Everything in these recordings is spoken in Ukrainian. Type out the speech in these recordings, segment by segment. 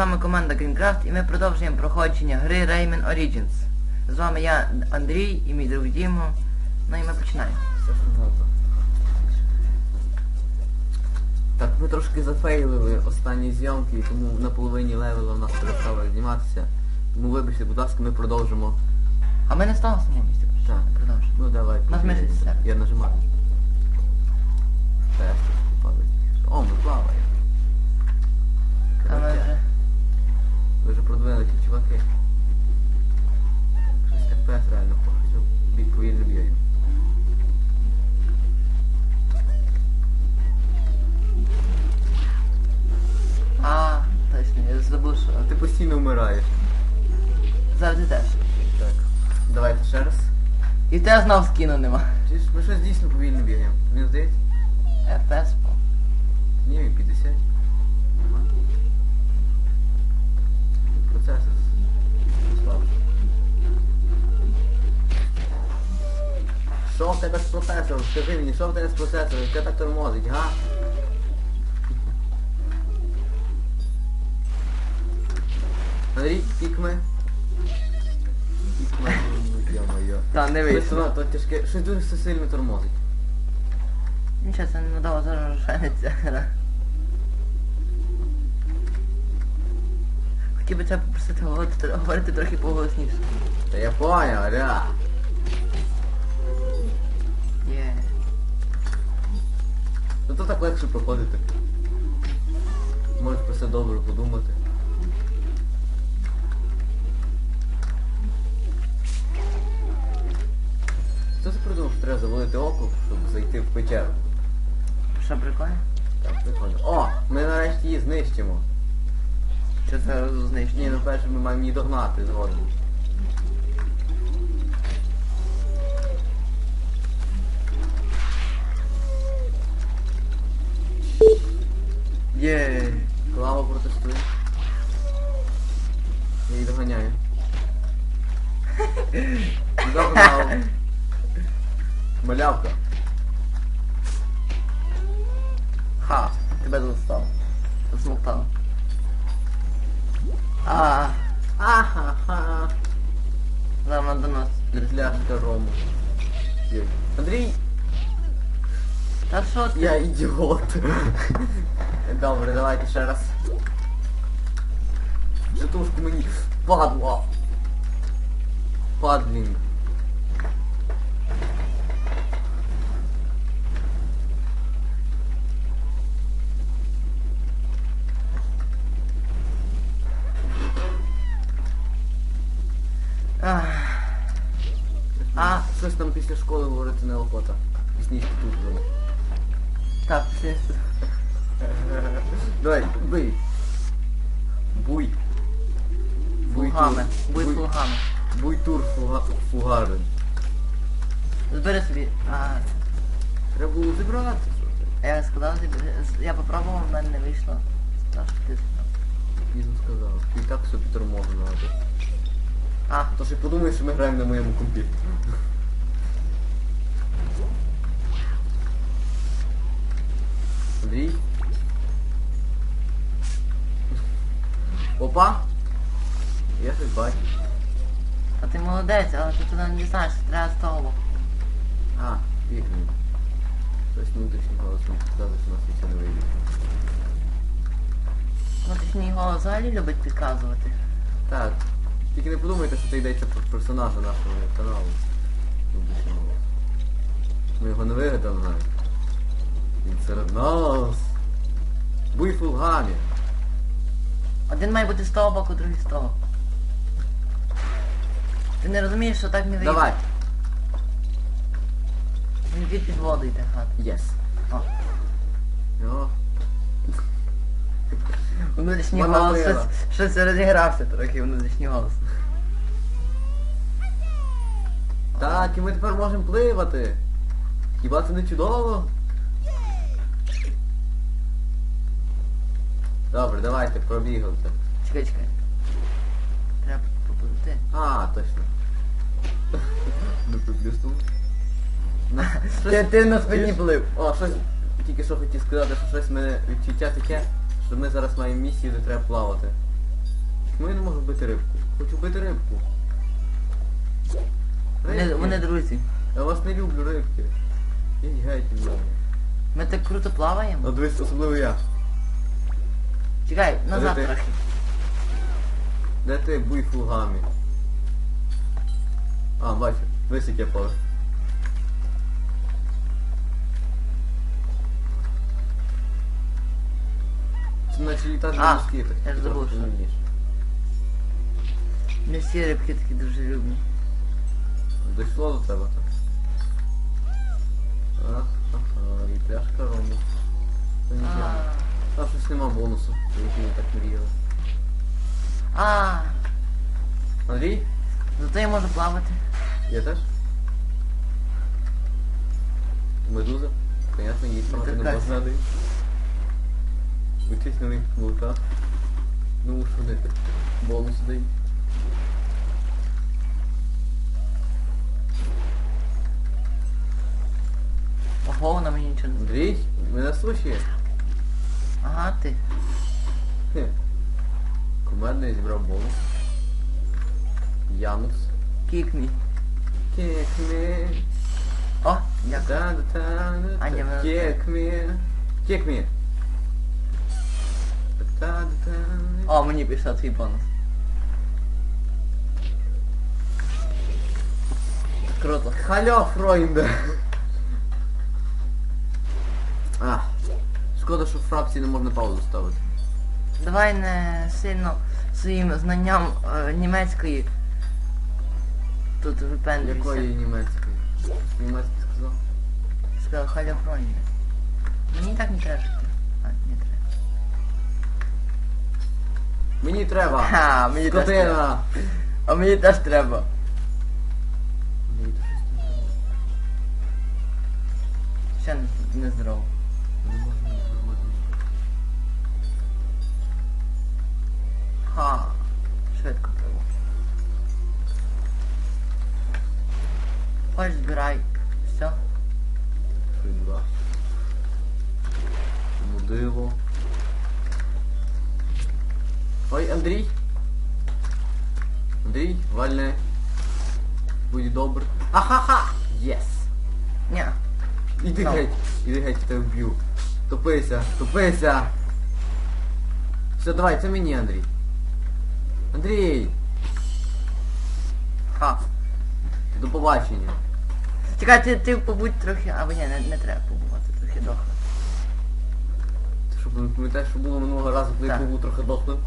Вами команда Greencraft і ми продовжуємо проходження гри Rayman Origins. З вами я, Андрій і мій друг Дімо. Ну і ми починаємо. Так, ми трошки зафейлили останні зйомки, тому на половині левела в нас перестало зніматися. Тому вибачте, будь ласка, ми продовжимо. А ми не стали в самому місці. Так. Продовжуємо. Ну давай. Нажми щось, Сер. Я нажимаю. Тест падає. О, ми плаваємо. А ми вже... Ви вже продвинуті, чуваки. Щось FPS реально хочу. Бік повільно бігає. А, точно, я забув, що... А ти постійно вмираєш. Завжди теж. Так. Давайте ще раз. І тебе знов скіну нема. Ми щось дійсно повільно бігаємо? Він здається? FPS Скажи мені, що в тебе з процесором? Що так тормозить, га? Андрій, пікми. Пікми. Йо-моє. Та, не вийшло. то тяжке, щось дуже все сильно тормозить. Нічого, це не дало гра. Хотів би тебе попросити говорити, говорити трохи поголосніше. Та я понял, ля. Ну то так легше проходити. Можеш про все добре подумати. Хто це придумав, що треба завалити око, щоб зайти в печеру? Що прикольно? Так, прикольно. О! Ми нарешті її знищимо. Що це знищення? Ні, ну перше ми маємо її догнати згодом. Є. Клава протестує. Я її доганяю. Догнав. Малявка. Ха, тебе застав. Засмоктав. А, Ахаха. зараз до нас. Петляшка Рому. Є. Андрій, Та що ти? я ідіот. Добре, давайте ще раз. Жетушку мені. Падла. Падлінг. Ах. А, Щось там після школи говорити неохота. Пізніше тут вже. так, все. Давай, бий. Буй. Фулгами. Будь Буй, фулгами. буй тур фуга, фугарин. Збери собі. А, Треба було зібрати. я сказав тобі, я попробував, в мене не вийшло. Так, ти сказав. Пізно сказав. Ти і так собі тормозу надо. А, То що подумаєш, що ми граємо на моєму комп'ютері. Андрій? Опа! Я щось бачу. а ти молодець, але ти туди не дізнаєшся, треба боку. А, фігні. Щось внутрішнім голосом сказали, що нас нічого не вийде. Внутрішній голос взагалі любить підказувати. Так. Тільки не подумайте, що це йдеться про персонажа нашого каналу. Внутрішнього голосу. Ми його не вигадали навіть. Він серед нас. Буй фулгамі. Один має бути з того боку, другий з того. Ти не розумієш, що так не вийде? Давай. Він під під воду йде хат. Єс. О. Йо. Внутрішній Вона голос щось, щось розігрався трохи внутрішній голос. Так, і ми тепер можемо пливати. Хіба це не чудово? Добре, давайте, пробігли. Чекай, чекай. Треба попливти. А, точно. Ну приплюснув. Ти, ти на спині плив. О, щось тільки що хотів сказати, що щось мене відчуття таке, що ми зараз маємо місію, де треба плавати. Чому я не можу вбити рибку? Хочу вбити рибку. Вони, вони друзі. Я вас не люблю, рибки. Ідь геть від мене. Ми так круто плаваємо. А дивись, особливо я. Чекай, назад Де ти? трохи. Де ти буй фугамі? А, бачу. Дивись, яке поле. Це наче літати А, на москітах. я ж забув, що- Не всі рибки такі дружелюбні. Дійшло до тебе так. Ах, ага, і пляшка рому. Та ні, А, Там щось нема бонусу, які ми так мріяли. А, Андрій? зато я можу плавати. Я теж? Медуза? Понятно, їй плавати не Така. можна один. Учись на них лута. Ну що вони бонус дають. Ого, вона мені нічого не... Андрій, ми на суші. Ага, ти. Хе. Кумедний зібрав бонус. Янус. Кікмі. Kick me. О, дякую. Да, да, да, да. Аня, мене- Kick me. Kick me. Да, да, да. О, мені пішов твій бонус. Круто. Халло, Фройнде. А, шкода, що в фракції не можна паузу ставити. Давай не сильно своїм знанням е, німецької тут випендрюйся. Якої німецької? Німецький сказав? Сказав Халя Мені так не треба жити. А, не треба. Мені треба. Ха, мені теж треба. Скотина. А мені теж треба. Мені то щось не треба. Ще не, не здорово. Ха. Швидко пиво. Хоч збирай. Все. Фрідба. Мудило. Ой, Андрій. Андрій, вальне. Будь добр. Ахаха! Єс! Ні. Іди геть, іди геть, я тебе вб'ю. Топися, топися! Все, давай, це мені, Андрій. Андрій! Ха. До побачення. Чекай, ти, ти побудь трохи, або ні, не, не треба побувати, трохи дохло. Ти що, пам'ятаєш, що було минулого разу, коли я Так. був трохи дохлим?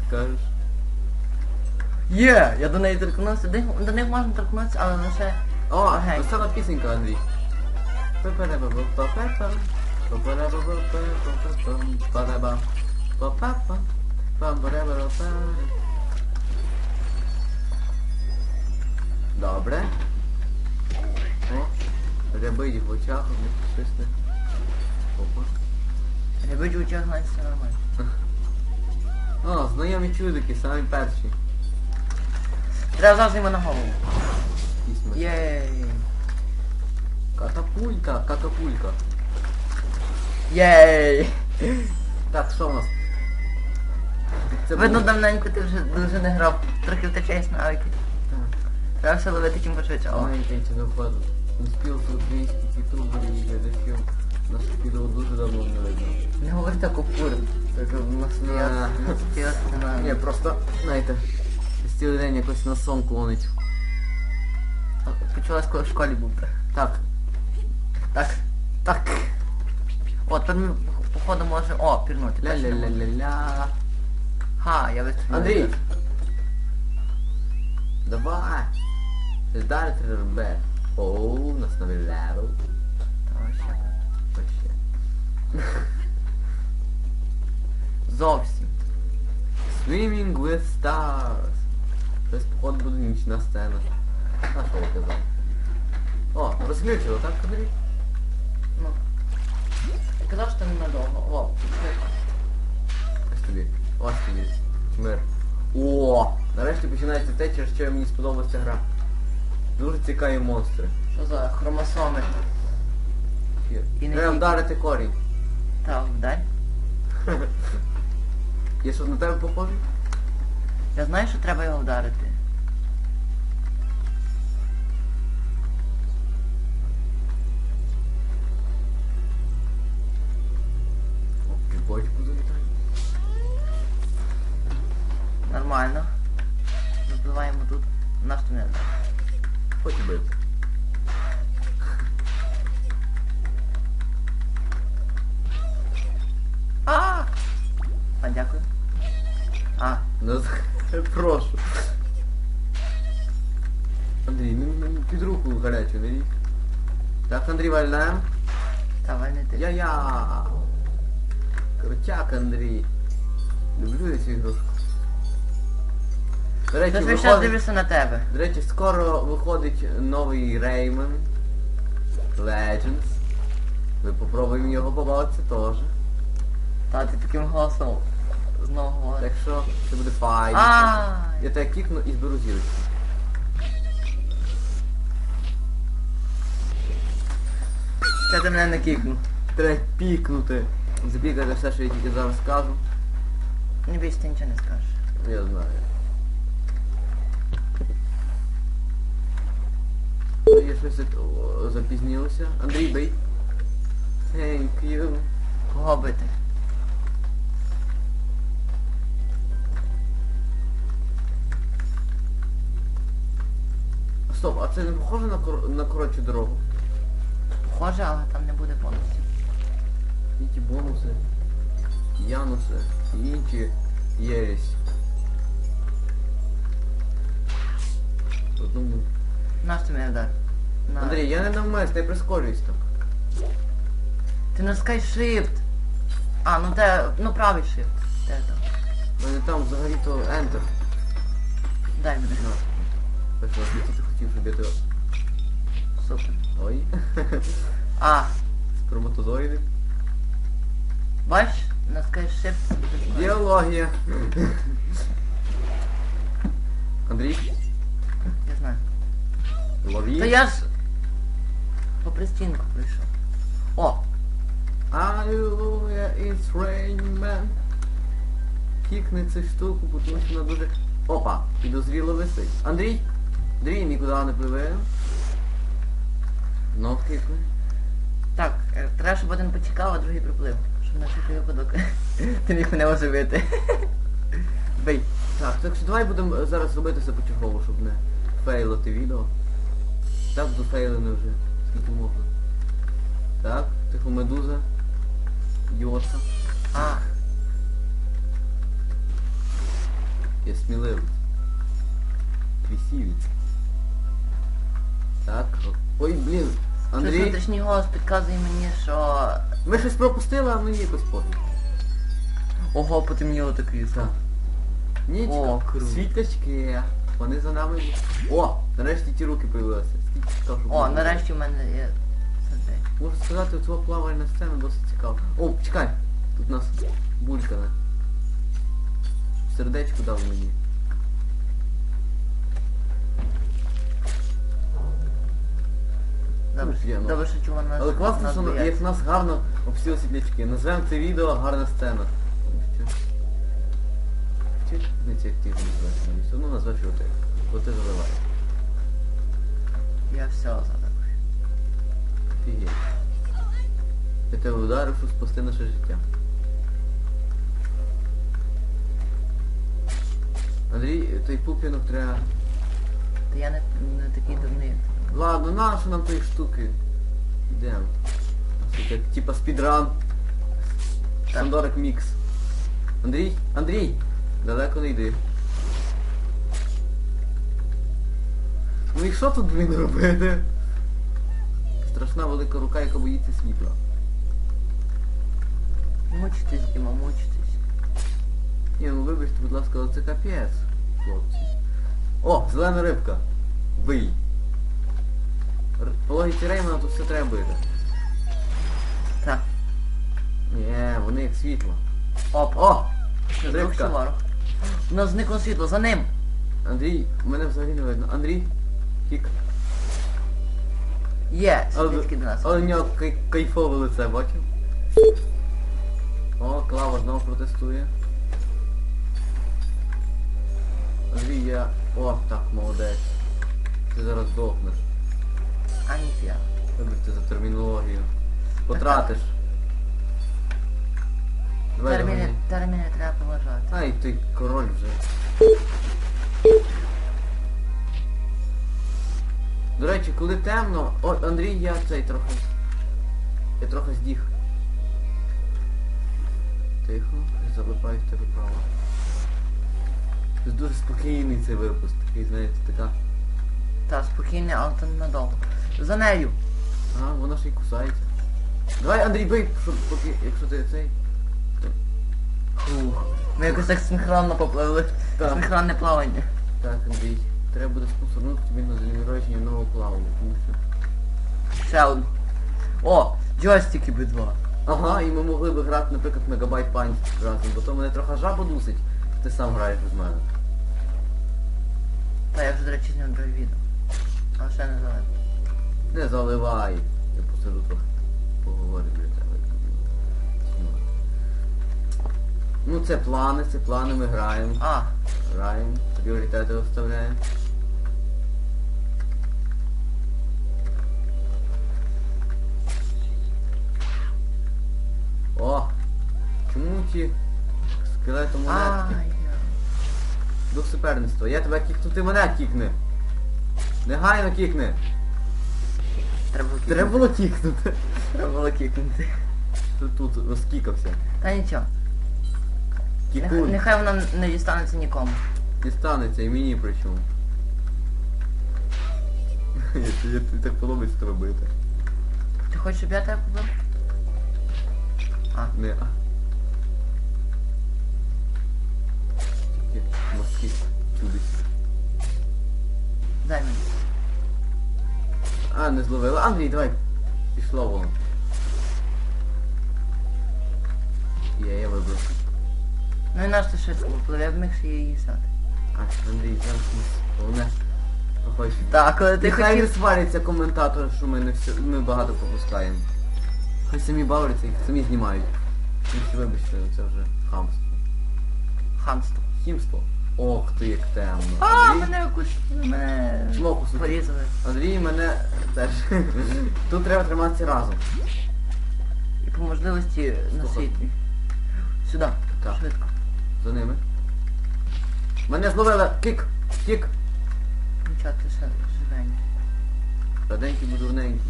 Ти кажеш? Є! Я до неї торкнувся, до, них- до них можна торкнутися, але лише... О, Ага. весела пісенька, Андрій. Пе-пе-ре-ба-ба-па-пе-па. Па-пе-ре-ба-ба-пе-па-пе-пам. Па-ре-ба. Па-па-па. Добре. О, рябить в очах, у них щось не... Опа. Рябич у очах, значить все нормально. О, знайомі чудики, самі перші. Треба завжди йому на голову. Єй. Катапулька, катапулька. Єй. Так, що в нас? Це Видно, був- давненько ти вже дуже не грав. Трохи втечаєш на. Так. Треба все ловити чим пошвидше. О. Маленький чи виходить. Не спів з українських ютуберів і глядачів. Наше відео дуже давно не видно. Не говори так опур. Так насміявся. А. Насміявся на... Ні, просто, знаєте, цілий день якось на сон клонить. Почалась, коли в школі був. так. Так, Так. так. О, тепер походу може... О, пірнути. Ля-ля-ля-ля-ля. Ха, я вистрілив. Андрій! Давай! Здарити РБ. О, у нас новий левел. Та вообще. Вообще. Зовсім. Swimming with stars. Щось походу буде нічна сцена. А що я казав? О, розключило, так, Андрій? Ну. Ти казав, що ненадовго. О, Ось тобі. Ось тобі. Мир. О! Нарешті починається те, через що мені сподобалася гра. Дуже цікаві монстри. що за хромосоми? І не Треба тільки. вдарити корінь. Та, вдаль. Я що на тебе похожий? Я знаю, що треба його вдарити. Так, Андрій, вальнаємо. давай не ти. Я-я! Крутяк, Андрій. Люблю я цю ігрушку. До речі, Тож весь час виходить, на тебе. до речі, скоро виходить новий Rayman Legends. Ми попробуємо його побавитися теж. Та ти таким голосом знову говориш. Так що це буде файно. Я тебе кікну і зберу зірочку. Це ти мене не кикнув. Треба пікнути. Запікати все, що я тільки зараз скажу. Не більше ти нічого не скажеш. Я знаю. Я щось запізнилося. Андрій, бей. Thank you. Кого бити? Стоп, а це не похоже на, кор... на коротшу дорогу? Похоже, але там не буде бонусів. І ті бонуси, януси і інші єресь. Одному. Наш ти мене вдар. На. Андрій, я не навмисно, я прискорююсь так. Ти натискай shift. А, ну те, ну правий shift. Те там. У мене там взагалі-то Enter. Дай мені. Так я хотів, щоб я тебе... Супер. Ой. А, бачиш? Натискай shift. і ти знаєш. Біологія. Андрій, Я знаю. лові. Та я ж попри стінку прийшов. О, Аллилуйя, it's raining man. Кікни цю штуку, тому що вона дуже... Опа, підозріло висить. Андрій? Андрій, нікуди не пливе. Знов кикни. так, е, треба, щоб один почекав, а другий приплив. Щоб на всякий випадок ти міг мене оживити. Бей. Так, так що давай будемо зараз робити все почергово, щоб не фейлити відео. Так, дофейлили вже, скільки можна. Так, тихомедуза. Йоса. А, Я сміливий. Красивець. Так. Ой, блін. щось Андрій. внутрішній голос підказує мені, що... Ми щось пропустили, а мені якось пофіг. Ого, потемніло такий. Так. Нічка. О, круто. Світлячки. Вони за нами. О! Нарешті ті руки появилися. Скільки чекав, щоб О, нарешті в мене є сердечко. Можу сказати, цього плавальна сцена досить цікава. О, чекай! Тут у нас булька, не? Сердечко дав мені. Добре, ну. що чула нас. Але класно, нас що на- як в нас гарно обсіли світлячки. Назвемо це відео гарна сцена. Чи не ці активні називаєш, але все одно назвеш його так. Бо ти заливаєш. Я все задав. Фігеть. Я тебе ударив, щоб спасти наше життя. Андрій, той пупінок треба... Та я не, не такий дурний. як ти. Ладно, нащо нам тої штуки? Йдемо. Як типа спідран. Так. Сандорик мікс. Андрій, Андрій! Далеко не йди. Ну і що тут, блін, робити? Страшна велика рука, яка боїться світла. Мучитесь, Діма, мучитесь. Ні, ну вибачте, будь ласка, але це капець, хлопці. О, зелена рибка. Бий. По логіці Реймона тут все треба бити. Так. Ні, вони як світло. Оп. О! Рибка. У нас зникло світло, за ним. Андрій, мене взагалі не видно. Андрій, кік. Є, Але, до нас. але в нього кай- кайфове лице, бачив? О, Клава знову протестує. Андрій, я... О, так, молодець. Ти зараз здохнеш. А ніфіга. Вибачте за термінологію. Потратиш. Давай, Терміни, давай. терміни треба поважати. Ай, ти король вже. До речі, коли темно... О, Андрій, я цей трохи. Я трохи здіх. Тихо, не залипай в тебе право. Це дуже спокійний цей випуск, такий, знаєте, така. Та спокійний, але то ненадовго. За нею. А, вона ще й кусається. Давай, Андрій, бий, щоб поки, якщо ти цей. Фух. Ми якось так синхронно попливли. Так. Синхронне плавання. Так, Андрій, треба буде спонсорнути тобі на народження нову плаву, тому що. Ще одну. О, джойстики би два. Ага, і ми могли б грати, наприклад, Мегабайт Панч разом, бо то мене трохи жаба дусить, ти сам граєш без мене. Та я вже, до речі, зняв друге відео. Але ще не залив. Не заливай. Я трохи поговорю. Ну. Це плани, це плани, ми граємо. А, Граємо, пріоритети оставляємо. О! Чому ті скелетомонетки? ай. Дух суперництва. Я тебе кікну, ти мене кікни. Негайно кікни. Треба було Треба було кікнути. Треба було кікнути. Тут, тут розкікався. Та нічого. Нехай, Кікун. нехай вона не дістанеться нікому. Не станеться і мені причому. Я, я, я так подобається тебе бити. Ти хочеш, щоб я тебе побив? А, Не, а. Тільки мозки чудись. дай мені. А, не зловила. Андрій, давай. Пішло воно. Є, я вибрав. Ну і наш швидко випливе, я б міг ще її взяти. А, Андрій, ми головне. Проходиш. Так, коли ти Нехай не хотів... сваряться коментатори, що ми не все, ми багато пропускаємо. Хай самі бавляться і самі знімають. Ну, вибачте, це вже хамство. Хамство. Хімство. Ох ти як темно. А, Андрій, мене якусь... мене... Порізали. Андрій мене теж. Тут треба триматися разом. І по можливості на Слухай. світлі. Сюди. Так. Швидко. За ними. Мене зловили! Кік! Кік! Нічого, ти ще живенький. Раденький бо дурненький.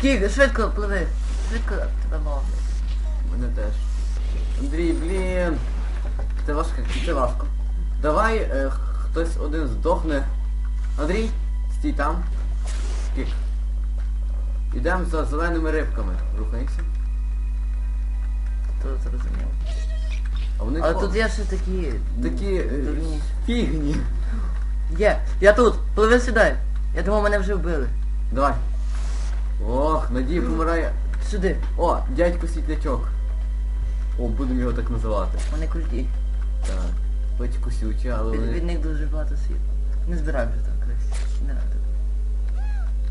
Кік, швидко пливи. Швидко тебе ловлять. Мене теж. Андрій, блін. Це важко, це важко. Давай е, хтось один здохне. Андрій, стій там. Кік. Ідемо за зеленими рибками. Рухайся. То зрозуміло. А вони Але тут є ще такі... такі е, дурні. фігні. Є, я тут, пливи сюди. Я думав, мене вже вбили. Давай. Ох, Надій помирає. Сюди. О, дядько світлячок. О, будемо його так називати. Вони круті. Так. Хоч кусючі, але Від, від вони... них дуже багато світла. Не збирай вже там крись. Не надо.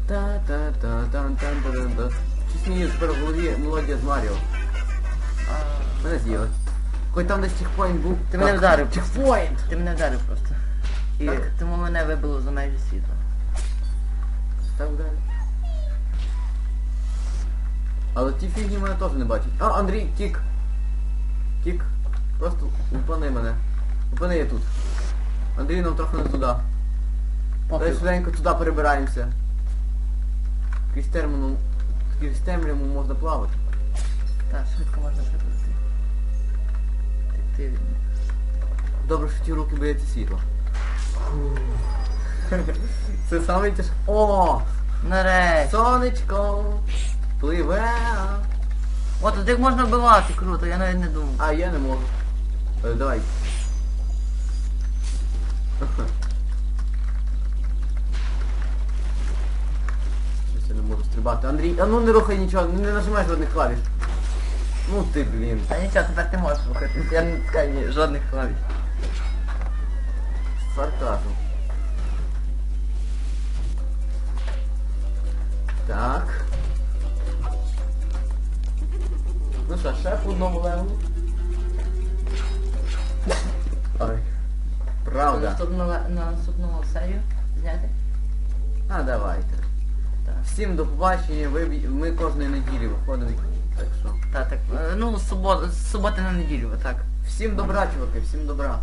та та та та та та та Щось мені тепер в голові мелодія з Маріо. А, Мене з'їли. Хоч там десь чекпоінт був. Ти мене вдарив. Чекпоінт! Ти мене вдарив просто. І Так? тому мене вибило за межі світла. Так далі. Але ті фігні мене теж не бачать. А, Андрій, кік. Кік. Просто упани мене. Упани я тут. Андрій нам трохи не туди. Давай швиденько туди перебираємося. Крізь терміну. Крізь темряву можна плавати. Так, швидко можна приплити. Ти, ти від них. Добре, що ті руки бояться світла. Це саме тяж... О! Нарешті. Сонечко! Пливе! От тут їх можна вбивати, круто, я навіть не думав. А, я не можу. Е, давай. Щось я не можу стрибати. Андрій, а ну не рухай нічого, не нажимай жодних клавіш. Ну ти, блін. Та нічого, тепер ти можеш рухати. Я не ткаю ні, жодних клавіш. Сарказм. Так. Ну що, ще одному левелу. Ой. Правда. Наступного, на наступного серію зняти. А давайте. Так. Всім до побачення. Ви, ми кожної неділі виходимо. Так що. Та, так. е, Ну, з суботи, з суботи на неділю, так. Всім добра, чуваки, всім добра.